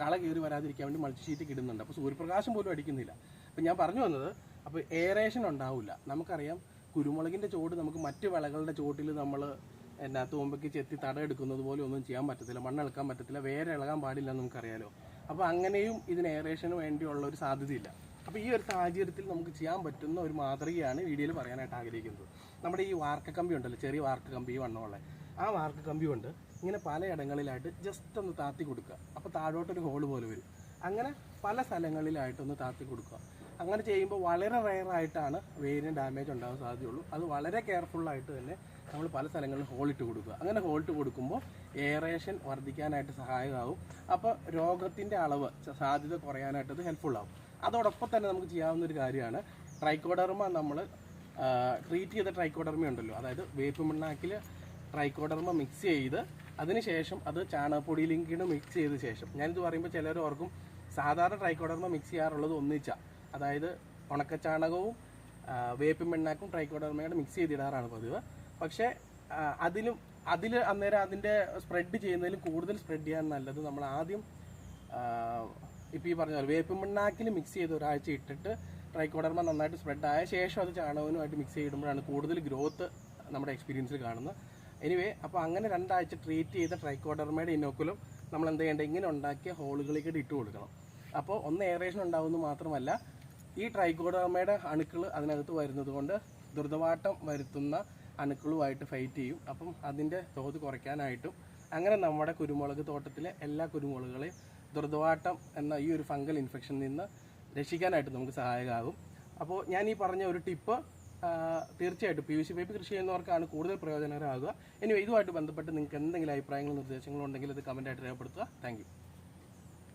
കള കയറി വരാതിരിക്കാൻ വേണ്ടി മൾട്ടി ഷീറ്റ് ഇടുന്നുണ്ട്. അപ്പോൾ സൂര്യപ്രകാശം പോലും അടിക്കുന്നില്ല. അപ്പം ഞാൻ പറഞ്ഞു വന്നത് അപ്പോൾ എയറേഷൻ ഉണ്ടാവില്ല. നമുക്കറിയാം കുരുമുളകിന്റെ ചോട് നമുക്ക് മറ്റ് വിളകളുടെ ചോട്ടിൽ നമ്മൾ എന്നാ തൂമ്പയ്ക്ക് ചെത്തി തട എടുക്കുന്നത് പോലെ ഒന്നും ചെയ്യാൻ പറ്റത്തില്ല. മണ്ണിളക്കാൻ പറ്റത്തില്ല. വേറെ ഇളകാൻ പാടില്ല എന്ന് നമുക്കറിയാലോ. അപ്പോൾ അങ്ങനെയും ഇതിന് എയറേഷന് വേണ്ടിയുള്ള ഒരു സാധ്യതയില്ല. അപ്പോൾ ഈ ഒരു സാഹചര്യത്തിൽ നമുക്ക് ചെയ്യാൻ പറ്റുന്ന ഒരു മാതൃകയാണ് വീഡിയോയിൽ പറയാനായിട്ട് ആഗ്രഹിക്കുന്നത്. നമ്മുടെ ഈ വാർക്ക കമ്പി ഉണ്ടല്ലോ ചെറിയ വാർക്ക കമ്പി വണ്ണമുള്ള. ആ വാർക്ക കമ്പി കൊണ്ട് ഇങ്ങനെ പലയിടങ്ങളിലായിട്ട് ജസ്റ്റ് ഒന്ന് താത്തി കൊടുക്കുക. അപ്പോൾ താഴോട്ടൊരു ഹോൾ പോലെ വരും. അങ്ങനെ പല സ്ഥലങ്ങളിലായിട്ടൊന്ന് താത്തി കൊടുക്കുക. അങ്ങനെ ചെയ്യുമ്പോൾ വളരെ റയറായിട്ടാണ് വേരിന് ഡാമേജ് ഉണ്ടാകാൻ സാധ്യതയുള്ളൂ. അത് വളരെ കെയർഫുള്ളായിട്ട് തന്നെ നമ്മൾ പല സ്ഥലങ്ങളിൽ ഹോളിട്ട് കൊടുക്കുക. അങ്ങനെ ഹോളിട്ട് കൊടുക്കുമ്പോൾ എയറേഷൻ വർദ്ധിക്കാനായിട്ട് സഹായകമാവും അപ്പോൾ രോഗത്തിന്റെ അളവ് സാധ്യത കുറയാനായിട്ട് അത് ഹെൽപ്ഫുൾ ആവും അതോടൊപ്പം തന്നെ നമുക്ക് ചെയ്യാവുന്ന ഒരു കാര്യമാണ് ട്രൈക്കോഡർമ നമ്മൾ ട്രീറ്റ് ചെയ്ത ട്രൈക്കോഡർമ ഉണ്ടല്ലോ. അതായത് വേപ്പ് മണ്ണാക്കിൽ ട്രൈക്കോഡർമ മിക്സ് ചെയ്ത് അതിനുശേഷം അത് ചാണകപ്പൊടിയിലേക്ക് മിക്സ് ചെയ്ത ശേഷം ഞാനിത് പറയുമ്പോൾ ചിലർ ഓർക്കും സാധാരണ ട്രൈക്കോഡർമ മിക്സ് ചെയ്യാറുള്ളത് ഒന്നിച്ച. അതായത് ഉണക്കച്ചാണകവും വേപ്പും വേപ്പിൻ പിണ്ണാക്കും ട്രൈക്കോഡർമയുടെ മിക്സ് ചെയ്തിടാറാണ് പതിവ്. പക്ഷേ അതിലും അതിൽ അന്നേരം അതിന്റെ സ്പ്രെഡ് ചെയ്യുന്നതിലും കൂടുതൽ സ്പ്രെഡ് ചെയ്യാൻ നല്ലത് നമ്മൾ ആദ്യം ഇപ്പം ഈ പറഞ്ഞ പോലെ വേപ്പും മണ്ണാക്കിൽ മിക്സ് ചെയ്ത് ഒരാഴ്ച ഇട്ടിട്ട് ട്രൈക്കോഡർമ നന്നായിട്ട് സ്പ്രെഡ് ആയ ശേഷം അത് ചാണകവിനുമായിട്ട് മിക്സ് ചെയ്തിടുമ്പോഴാണ് കൂടുതൽ ഗ്രോത്ത് നമ്മുടെ എക്സ്പീരിയൻസിൽ കാണുന്നത്. എനിവേ അപ്പോൾ അങ്ങനെ രണ്ടാഴ്ച ട്രീറ്റ് ചെയ്ത ട്രൈക്കോഡർമയുടെ ഇനോക്കുലം നമ്മൾ എന്ത് ചെയ്യേണ്ടത് ഇങ്ങനെ ഉണ്ടാക്കിയ ഹോളുകളിലേക്ക് ഇട്ട് കൊടുക്കണം. അപ്പോൾ ഒന്ന് എയറേഷൻ ഉണ്ടാവുമെന്ന് മാത്രമല്ല ഈ ട്രൈക്കോഡർമയുടെ അണുക്കൾ അതിനകത്ത് വരുന്നത് കൊണ്ട് ദുർദവാട്ടം വരുത്തുന്ന അണുക്കളുമായിട്ട് ഫൈറ്റ് ചെയ്യും. അപ്പം അതിന്റെ തോത് കുറയ്ക്കാനായിട്ടും അങ്ങനെ നമ്മുടെ കുരുമുളക് തോട്ടത്തിലെ എല്ലാ കുരുമുളകുകളെയും ദുർദവാട്ടം എന്ന ഈ ഒരു ഫംഗൽ ഇൻഫെക്ഷനിൽ നിന്ന് രക്ഷിക്കാനായിട്ട് നമുക്ക് സഹായകമാകും. അപ്പോൾ ഞാൻ ഈ പറഞ്ഞ ഒരു ടിപ്പ് തീർച്ചയായിട്ടും പി വി സി പൈപ്പ് കൃഷി ചെയ്യുന്നവർക്കാണ് കൂടുതൽ പ്രയോജനകരമാകുക. ഇനി ഇതുമായിട്ട് ബന്ധപ്പെട്ട് നിങ്ങൾക്ക് എന്തെങ്കിലും അഭിപ്രായങ്ങളും നിർദ്ദേശങ്ങളും ഉണ്ടെങ്കിൽ അത് കമന്റായിട്ട് രേഖപ്പെടുത്തുക. താങ്ക്